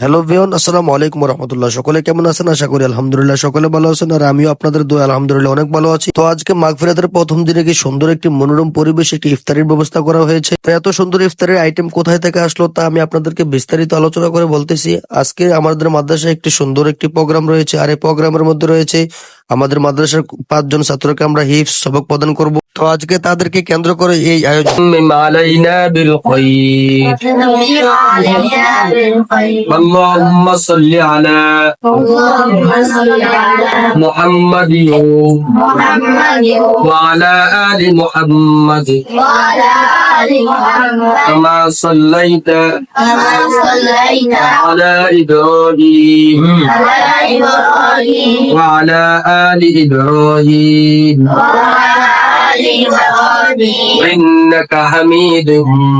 Hello ভিয়ন আসসালামু আলাইকুম রহমতুল্লাহ সকলে কেমন আছেন? আশা করি আলহামদুলিল্লাহ সকলে ভালো আছেন। আর আমিও আপনাদের দোয়া, আলহামদুলিল্লাহ, অনেক ভালো আছি। তো আজকে মাগফিরাতের প্রথম দিনে কি সুন্দর একটি মনোরম পরিবেশ, একটি ইফতারির ব্যবস্থা করা হয়েছে? এত সুন্দর ইফতারের আইটেম কোথায় থেকে আসলো তা আমি আপনাদেরকে বিস্তারিত আলোচনা করে বলতেছি। আজকে আমাদের মাদ্রাসায় একটি সুন্দর একটি প্রোগ্রাম রয়েছে। আর এই প্রোগ্রামের মধ্যে রয়েছে আমাদের মাদ্রাসার পাঁচজন ছাত্রকে আমরা হিফস সবক প্রদান করব তো আজকে তাদেরকে কেন্দ্র করে এই আয়োজন تمم علينا بالخير علينا بالخير اللهم صل على اللهم صل على محمد محمد وعلى آل محمد وعلى آل محمد كما صليت كما صليت على إبراهيم على إبراهيم وعلى آل إبراهيم وعلى آل إبراهيم إنك حميد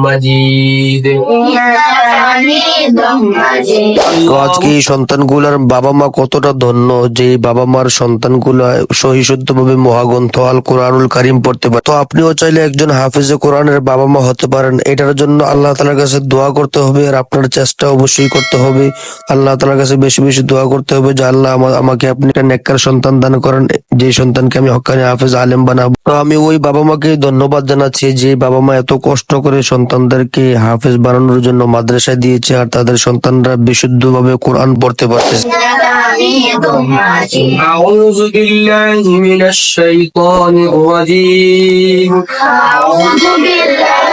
مجيد إنك حميد مجيد তো আজকে এই সন্তানগুলার বাবা মা কতটা ধন্য যে এই বাবা মার সন্তানগুলা সহিশুদ্ধ ভাবে মহাগ্রন্থ আল কোরআনুল কারিম পড়তে পারে তো আপনিও চাইলে একজন হাফিজে কোরআনের বাবা মা হতে পারেন এটার জন্য আল্লাহ তালার কাছে দোয়া করতে হবে আর আপনার চেষ্টা অবশ্যই করতে হবে আল্লাহ তালার কাছে বেশি বেশি দোয়া করতে হবে যে আল্লাহ আমা- আমাকে আপনি একটা নেককার সন্তান দান করেন যে সন্তানকে আমি হকানি হাফিজ আলেম বানাবো তো আমি ওই বাবা মাকে ধন্যবাদ জানাচ্ছি যে বাবা মা এত কষ্ট করে সন্তানদেরকে হাফিজ বানানোর জন্য মাদ্রাসায় দিয়েছে আর তাদের সন্তানরা বিশুদ্ধভাবে কোরআন পড়তে পারতেছে إنك حميد مجيد أعوذ بالله من الشيطان الرجيم أعوذ بالله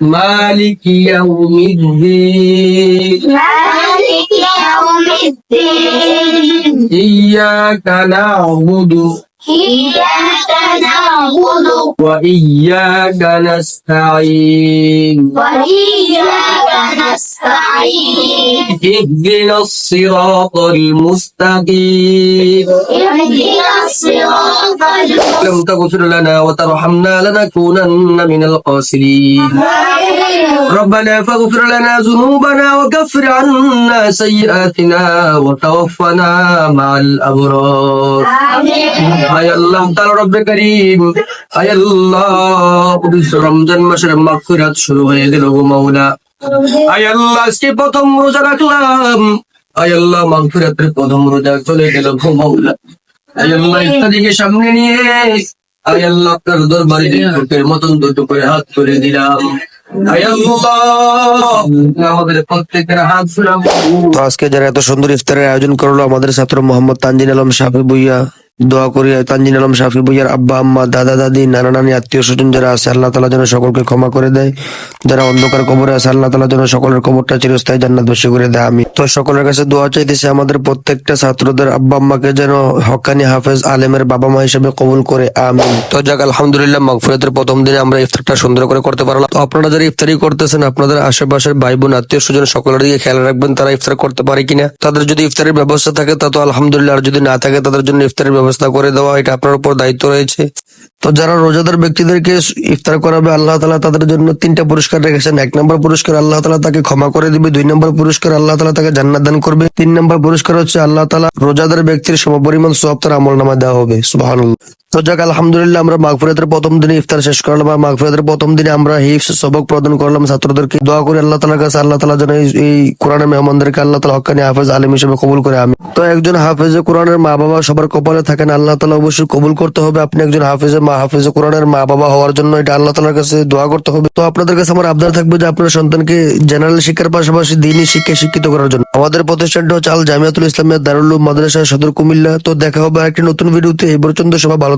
مالك يوم الدين مالك يوم الدين إياك نعبد إياك نعبد وإياك نستعين وإياك نستعين اهدنا الصراط المستقيم لم تغفر لنا وترحمنا لنكونن من القاسرين ربنا فاغفر لنا ذنوبنا وكفر عنا سيئاتنا وتوفنا مع الأبرار يا الله تعالى رب كريم يا الله رمضان مشرب مغفرات شروع يا مولا আজকে প্রথম রোজা রাখলাম। আল্লাহ, মাগফিরাতের প্রথম রোজা চলে গেল সামনে নিয়ে আপনার দরবারে মতন দুটো করে হাত দিলাম। আজকে যারা এত সুন্দর ইফতারের আয়োজন করল, আমাদের ছাত্র মোহাম্মদ তানজিন আলম শাফি বুইয়া দোয়া করি তানজিন আলম শাফি বুইয়ার আব্বা, আম্মা, দাদা, দাদি, নানা, নানি, আত্মীয় স্বজন যারা আছে, আল্লাহ তালা যেন সকলকে ক্ষমা করে দেয়। যারা অন্ধকার কবরে আছে, আল্লাহ তালা যেন সকলের কবরটা চিরস্থায়ী জান্নাত বসে করে দেয় আমি তো সকলের কাছে দোয়া চাইতেছি, আমাদের প্রত্যেকটা ছাত্রদের আব্বা, আম্মাকে যেন হকানি হাফেজ আলেমের বাবা মা হিসেবে কবুল করে আমি তো যাক, আলহামদুলিল্লাহ, মাগফিরাতের প্রথম দিনে আমরা ইফতারটা সুন্দর করে করতে পারলাম। তো আপনারা যারা ইফতারি করতেছেন, আপনাদের আশেপাশের ভাই বোন আত্মীয় স্বজন, সকলের দিকে খেয়াল রাখবেন, তারা ইফতার করতে পারে কিনা। তাদের যদি ইফতারের ব্যবস্থা থাকে, তা তো আলহামদুলিল্লাহ, আর যদি না থাকে, তাদের জন্য ইফতারের ব্যবস্থা করে দেওয়া, এটা আপনার উপর দায়িত্ব রয়েছে। তো যারা রোজাদার ব্যক্তিদেরকে ইফতার করাবে, আল্লাহ তালা তাদের জন্য তিনটা পুরস্কার রেখেছেন। এক নম্বর পুরস্কার আল্লাহ তালা তাকে ক্ষমা করে দিবে। দুই নম্বর পুরস্কার আল্লাহ তালা তাকে জান্নাত দান করবে। তিন নম্বর পুরস্কার হচ্ছে আল্লাহ তালা রোজাদার ব্যক্তির সমপরিমাণ সব তার আমল নামা দেওয়া হবে। সুবাহ তো আলহামদুলিল্লাহ আমরা মাগফিরাতের প্রথম দিনে ইফতার শেষ করলাম আর মাগফিরাতের প্রথম দিনে আমরা হিফস সবক প্রদান করলাম ছাত্রদেরকে। দোয়া করি আল্লাহ তালার কাছে, আল্লাহ তালা যেন এই- কোরআনের মেহমানদেরকে আল্লাহ তালা হকানি হাফেজ, আলিম হিসেবে কবুল করে আমি তো একজন হাফেজে কোরআনের মা বাবা সবার কপালে থাকেন, আল্লাহ তালা অবশ্যই কবুল করতে হবে। আপনি একজন হাফেজে, মা হাফেজে কোরআনের মা বাবা হওয়ার জন্য এটা আল্লাহ তালার কাছে দোয়া করতে হবে। তো আপনাদের কাছে আমার আবদার থাকবে যে আপনার সন্তানকে জেনারেল শিক্ষার পাশাপাশি দিনই শিক্ষায় শিক্ষিত করার জন্য। আমাদের প্রতিষ্ঠানটা হচ্ছে আল জামিয়াতুল ইসলামিয়া দারুল মাদ্রাসা সদর কুমিল্লা। তো দেখা হবে আরেকটি নতুন ভিডিওতে। এই পর্যন্ত সবাই ভালো